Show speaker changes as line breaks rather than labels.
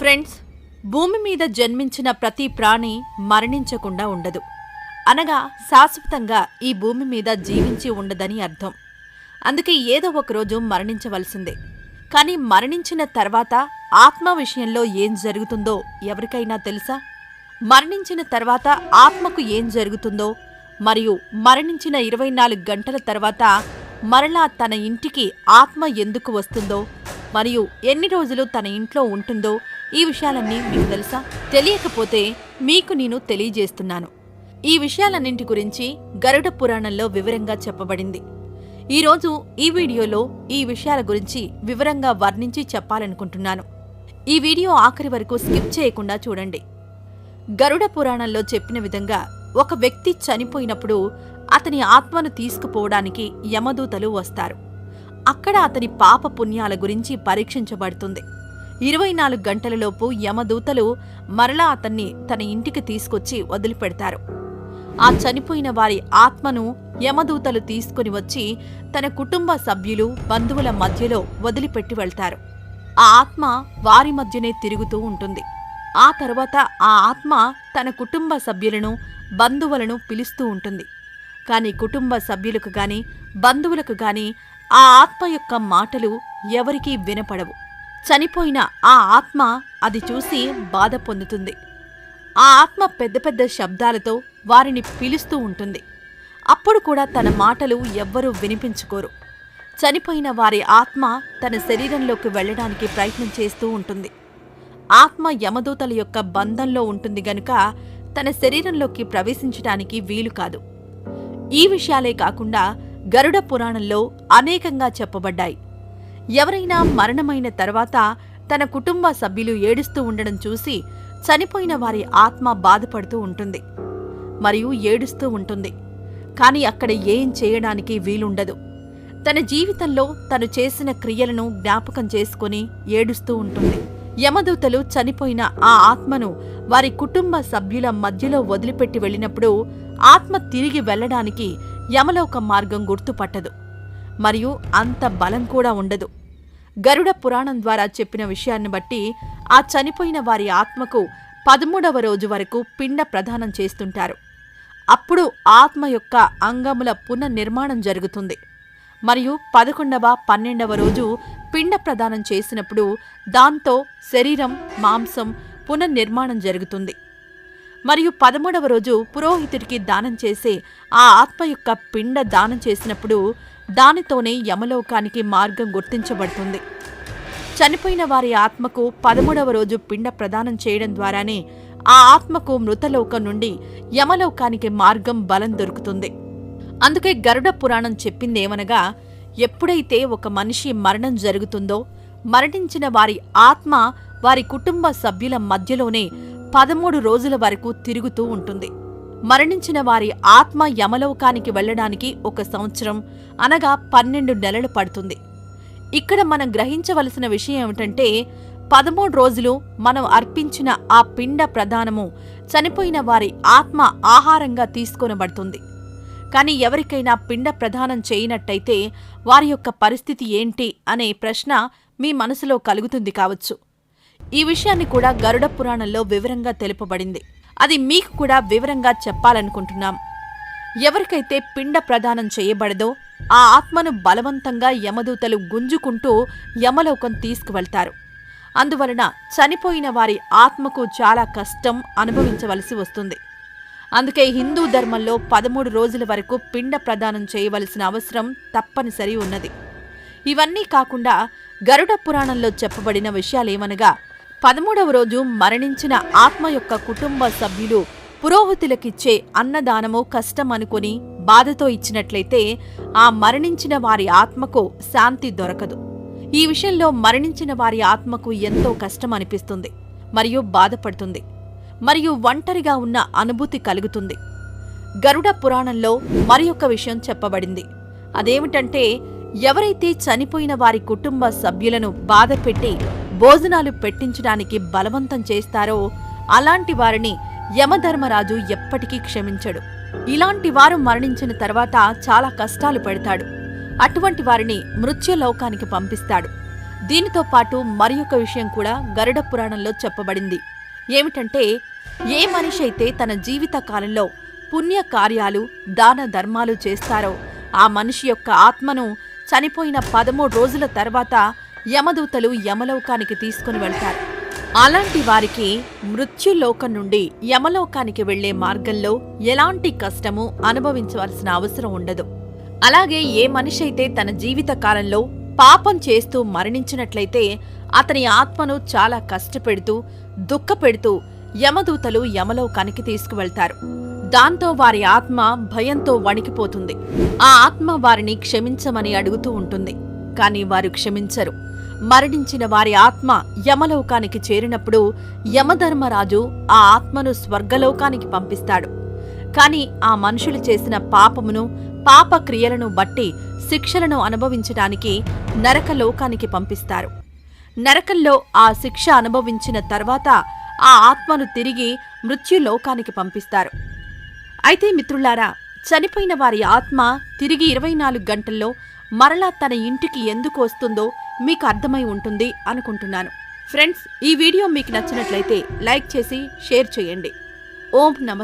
Friends భూమి మీద జన్మించిన ప్రతి ప్రాణి మరణించకుండా ఉండదు. అనగా శాశ్వతంగా ఈ భూమి మీద జీవించి ఉండదని అర్థం. అందుకే ఏదో ఒకరోజు మరణించవలసిందే. కానీ మరణించిన తర్వాత ఆత్మ విషయంలో ఏం జరుగుతుందో ఎవరికైనా తెలుసా? మరణించిన తర్వాత ఆత్మకు ఏం జరుగుతుందో మరియు మరణించిన ఇరవై నాలుగు గంటల తర్వాత మరలా తన ఇంటికి ఆత్మ ఎందుకు వస్తుందో మరియు ఎన్ని రోజులు తన ఇంట్లో ఉంటుందో ఈ విషయాలన్నీ మీకు తెలుసా? తెలియకపోతే మీకు నేను తెలియజేస్తున్నాను. ఈ విషయాలన్నింటి గురించి గరుడ పురాణంలో వివరంగా చెప్పబడింది. ఈరోజు ఈ వీడియోలో ఈ విషయాల గురించి వివరంగా వర్ణించి చెప్పాలనుకుంటున్నాను. ఈ వీడియో ఆఖరి వరకు స్కిప్ చేయకుండా చూడండి. గరుడ పురాణంలో చెప్పిన విధంగా ఒక వ్యక్తి చనిపోయినప్పుడు అతని ఆత్మను తీసుకుపోవడానికి యమదూతలు వస్తారు. అక్కడ అతని పాప పుణ్యాల గురించి పరీక్షించబడుతుంది. ఇరవై నాలుగు గంటలలోపు యమదూతలు మరలా అతన్ని తన ఇంటికి తీసుకొచ్చి వదిలిపెడతారు. ఆ చనిపోయిన వారి ఆత్మను యమదూతలు తీసుకుని వచ్చి తన కుటుంబ సభ్యులు బంధువుల మధ్యలో వదిలిపెట్టి వెళ్తారు. ఆ ఆత్మ వారి మధ్యనే తిరుగుతూ ఉంటుంది. ఆ తర్వాత ఆ ఆత్మ తన కుటుంబ సభ్యులను బంధువులను పిలుస్తూ ఉంటుంది. కాని కుటుంబ సభ్యులకు గాని బంధువులకు గాని ఆ ఆత్మ యొక్క మాటలు ఎవరికీ వినపడవు. చనిపోయిన ఆ ఆత్మ అది చూసి బాధ పొందుతుంది. ఆ ఆత్మ పెద్ద పెద్ద శబ్దాలతో వారిని పిలుస్తూ ఉంటుంది. అప్పుడు కూడా తన మాటలు ఎవ్వరూ వినిపించుకోరు. చనిపోయిన వారి ఆత్మ తన శరీరంలోకి వెళ్ళడానికి ప్రయత్నం చేస్తూ ఉంటుంది. ఆత్మ యమదూతల యొక్క బంధంలో ఉంటుంది గనుక తన శరీరంలోకి ప్రవేశించటానికి వీలు కాదు. ఈ విషయాలే కాకుండా గరుడ పురాణంలో అనేకంగా చెప్పబడ్డాయి. ఎవరైనా మరణమైన తర్వాత తన కుటుంబ సభ్యులు ఏడుస్తూ ఉండడం చూసి చనిపోయిన వారి ఆత్మ బాధపడుతూ ఉంటుంది. మరియు ఏడుస్తూ ఉంటుంది. కాని అక్కడ ఏం చేయడానికి వీలుండదు. తన జీవితంలో తను చేసిన క్రియలను జ్ఞాపకం చేసుకుని ఏడుస్తూ ఉంటుంది. యమదూతలు చనిపోయిన ఆ ఆత్మను వారి కుటుంబ సభ్యుల మధ్యలో వదిలిపెట్టి వెళ్ళినప్పుడు ఆత్మ తిరిగి వెళ్ళడానికి యమలోక మార్గం గుర్తుపట్టదు. మరియు అంత బలం కూడా ఉండదు. గరుడ పురాణం ద్వారా చెప్పిన విషయాన్ని బట్టి ఆ చనిపోయిన వారి ఆత్మకు పదమూడవ రోజు వరకు పిండ ప్రదానం చేస్తుంటారు. అప్పుడు ఆత్మ యొక్క అంగముల పునర్నిర్మాణం జరుగుతుంది. మరియు పదకొండవ పన్నెండవ రోజు పిండ ప్రదానం చేసినప్పుడు దాంతో శరీరం మాంసం పునర్నిర్మాణం జరుగుతుంది. మరియు పదమూడవ రోజు పురోహితుడికి దానం చేసే ఆ ఆత్మ యొక్క పిండ దానం చేసినప్పుడు దానితోనే యమలోకానికి మార్గం గుర్తించబడుతుంది. చనిపోయిన వారి ఆత్మకు పదమూడవ రోజు పిండ ప్రదానం చేయడం ద్వారానే ఆ ఆత్మకు మృతలోకం నుండి యమలోకానికి మార్గం బలం దొరుకుతుంది. అందుకే గరుడ పురాణం చెప్పిందేమనగా ఎప్పుడైతే ఒక మనిషి మరణం జరుగుతుందో మరణించిన వారి ఆత్మ వారి కుటుంబ సభ్యుల మధ్యలోనే పదమూడు రోజుల వరకు తిరుగుతూ ఉంటుంది. మరణించిన వారి ఆత్మ యమలోకానికి వెళ్ళడానికి ఒక సంవత్సరం అనగా పన్నెండు నెలలు పడుతుంది. ఇక్కడ మనం గ్రహించవలసిన విషయం ఏమిటంటే పదమూడు రోజులు మనం అర్పించిన ఆ పిండ ప్రధానము చనిపోయిన వారి ఆత్మ ఆహారంగా తీసుకొనబడుతుంది. కానీ ఎవరికైనా పిండ ప్రదానం చేయనట్టయితే వారి యొక్క పరిస్థితి ఏంటి అనే ప్రశ్న మీ మనసులో కలుగుతుంది కావచ్చు. ఈ విషయాన్ని కూడా గరుడ పురాణంలో వివరంగా తెలుపబడింది. అది మీకు కూడా వివరంగా చెప్పాలనుకుంటున్నాం. ఎవరికైతే పిండ ప్రదానం చేయబడదో ఆ ఆత్మను బలవంతంగా యమదూతలు గుంజుకుంటూ యమలోకం తీసుకువెళ్తారు. అందువలన చనిపోయిన వారి ఆత్మకు చాలా కష్టం అనుభవించవలసి వస్తుంది. అందుకే హిందూ ధర్మంలో పదమూడు రోజుల వరకు పిండ ప్రదానం చేయవలసిన అవసరం తప్పనిసరి ఉన్నది. ఇవన్నీ కాకుండా గరుడ పురాణంలో చెప్పబడిన విషయాలేమనగా పదమూడవ రోజు మరణించిన ఆత్మ యొక్క కుటుంబ సభ్యులు పురోహితులకిచ్చే అన్నదానము కష్టమనుకుని బాధతో ఇచ్చినట్లయితే ఆ మరణించిన వారి ఆత్మకు శాంతి దొరకదు. ఈ విషయంలో మరణించిన వారి ఆత్మకు ఎంతో కష్టం అనిపిస్తుంది మరియు బాధపడుతుంది మరియు ఒంటరిగా ఉన్న అనుభూతి కలుగుతుంది. గరుడ పురాణంలో మరి ఒక విషయం చెప్పబడింది. అదేమిటంటే ఎవరైతే చనిపోయిన వారి కుటుంబ సభ్యులను బాధపెట్టి భోజనాలు పెట్టించడానికి బలవంతం చేస్తారో అలాంటి వారిని యమధర్మరాజు ఎప్పటికీ క్షమించడు. ఇలాంటి వారు మరణించిన తర్వాత చాలా కష్టాలు పెడతాడు. అటువంటి వారిని మృత్యులోకానికి పంపిస్తాడు. దీనితో పాటు మరి ఒక విషయం కూడా గరుడ పురాణంలో చెప్పబడింది. ఏమిటంటే ఏ మనిషి అయితే తన జీవిత కాలంలో పుణ్య కార్యాలు దాన ధర్మాలు చేస్తారో ఆ మనిషి యొక్క ఆత్మను చనిపోయిన పదమూడు రోజుల తర్వాత యమదూతలు యమలోకానికి తీసుకుని వెళ్తారు. అలాంటి వారికి మృత్యులోకం నుండి యమలోకానికి వెళ్ళే మార్గంలో ఎలాంటి కష్టము అనుభవించవలసిన అవసరం ఉండదు. అలాగే ఏ మనిషి అయితే తన జీవిత కాలంలో పాపం చేస్తూ మరణించినట్లయితే అతని ఆత్మను చాలా కష్టపెడుతూ దుఃఖపెడుతూ యమదూతలు యమలోకానికి తీసుకువెళ్తారు. దాంతో వారి ఆత్మ భయంతో వణికిపోతుంది. ఆ ఆత్మ వారిని క్షమించమని అడుగుతూ ఉంటుంది. కాని వారు క్షమించరు. మరణించిన వారి ఆత్మ యమలోకానికి చేరినప్పుడు యమధర్మరాజు ఆ ఆత్మను స్వర్గలోకానికి పంపిస్తాడు. కాని ఆ మనుషులు చేసిన పాపమును పాపక్రియలను బట్టి శిక్షలను అనుభవించడానికి నరకలోకానికి పంపిస్తారు. నరకంలో ఆ శిక్ష అనుభవించిన తర్వాత ఆ ఆత్మను తిరిగి మృత్యులోకానికి పంపిస్తారు. అయితే మిత్రులారా చనిపోయిన వారి ఆత్మ తిరిగి ఇరవై నాలుగు గంటల్లో మరలా తన ఇంటికి ఎందుకు వస్తుందో మీకు అర్థమై ఉంటుంది అనుకుంటున్నాను. ఫ్రెండ్స్ ఈ వీడియో మీకు నచ్చినట్లయితే లైక్ చేసి షేర్ చేయండి. ఓం నమ